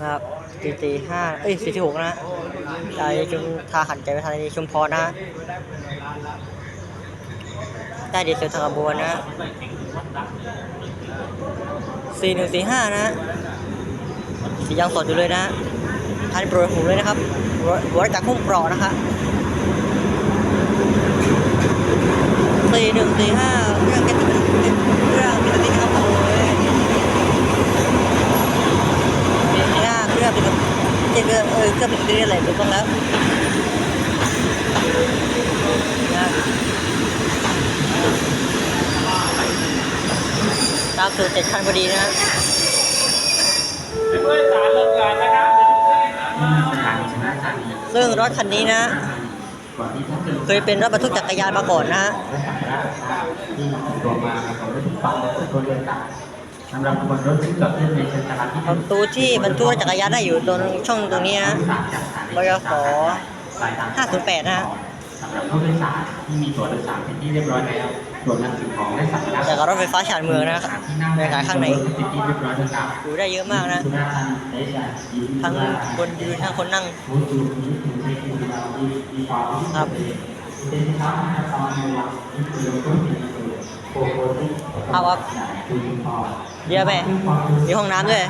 นะครับตีตีห้าเอ้ยสี่ที่หกนะฮะใจชุมทาหันใจไปทางชุมพรนะฮะได้เดียวเซลทางขบวนนะสี่หนึ่งสี่ห้านะ สียังสดอยู่เลยนะทานโปรยหูเลยนะครับหัวจากพุ่งเปราะนะคะสี่หนึ่งสี่ห้าเครื่องแกติเครื่องแกติครับโอ้ย มีหน้าเครื่องเป็นเจเครื่องเออเครื่องเป็นเรื่องอะไร ถูกต้องแล้วตามสูตรเจ็ดคันพอดีนะผู้โดยสารลงก่อนนะซึ่งรถคันนี้นะ เคยเป็นรถบรรทุกจักรยานมาก่อนนะฮะ สัมภาระที่ตัวมาของรถทุกฝั่งและตัวเรือต่างสำหรับคนรถที่กับเพื่อนในเชิงตลาดที่ประตูที่บรรทุกรถจักรยานได้อยู่ตรงช่องตรงนี้นะบยศ508นะฮะสำหรับผู้โดยสารที่มีตั๋วโดยสารเป็นที่เรียบร้อยแล้วรวมทั้งสิ่งของและสัมภาระแต่กับรถไฟฟ้าชานเมืองนะในขายข้างในเป็นที่เรียบร้อยแล้วครับอยู่ได้เยอะมากนะสุราษฎร์ธานีได้จากยินดีทั้งว่าคนยืนทั้งคนนั่งผู้ดูนี้ถึงในคืนเราดีดีกว่าที่ครับ เอาครับคือพอเดี๋ยวแม่มีห้องน้ำด้วย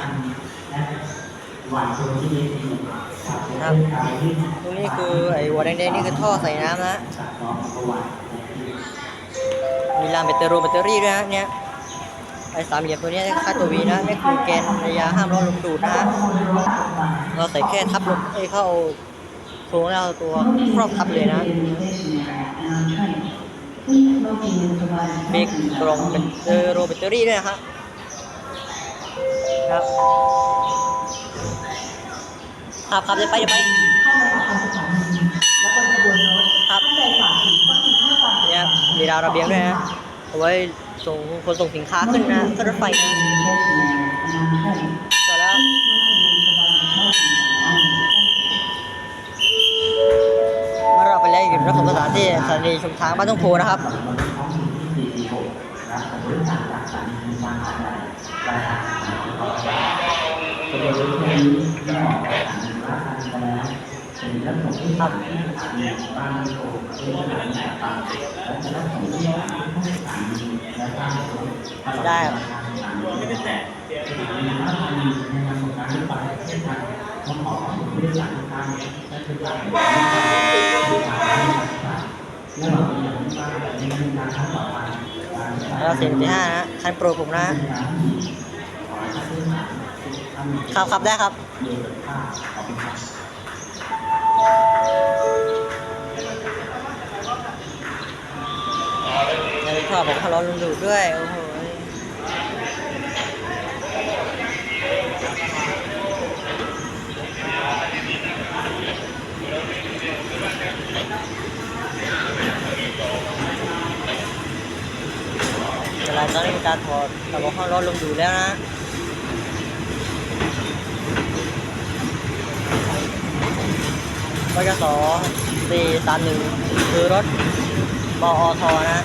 วันตัวที่ดีที่ครับตรงนี้คือไอ้หัวแดงๆนี่คือท่อใส่น้ำนะมีรางแบตเตอรี่แบตเตอรี่ด้วยนะเนี่ยไอ้สามเหลี่ยมตัวเนี้ยค่าตัววีนะนี่คือแกนระยะห้ามร้อนลมดูดนะฮะเราใส่แค่ทับลมเอ้เข้าโครงแล้วตัวครอบทับเลยนะ มีกล่องแบตเตอรี่แบตเตอรี่ด้วยนะครับครับครับครับเดี๋ยวไปเดี๋ยวไปครับเนี่ยมีราวระเบียงด้วยนะเอาไว้ส่งคนส่งสินค้าขึ้นนะขึ้นรถไฟนะ แล้วอยู่รับส่งสถานที่สถานีชุมทางบ้านต้องโพนะครับที่ดีหกรับผลจากจากสถาที่สถานีราชการไปแล้วเป็นเรื่องของที่ทำที่สถานบ้านทงแลนะสร้างได้ไม่ได้แต่สถานีราชการในงานของการรถไฟประเทศไทยต้องขอขอบ แล้วสิ่งที่ห้านะคันโปรผมนะ ครับครับได้ครับยังมีท่อผมเขาร้อนลุงดูด้วย โอ้โห ตอนนี้มีการถอดแต่ว่าเขาร้อนลุงดูแล้วนะบกสสี่สามหนึ่งคือรถบอทนะ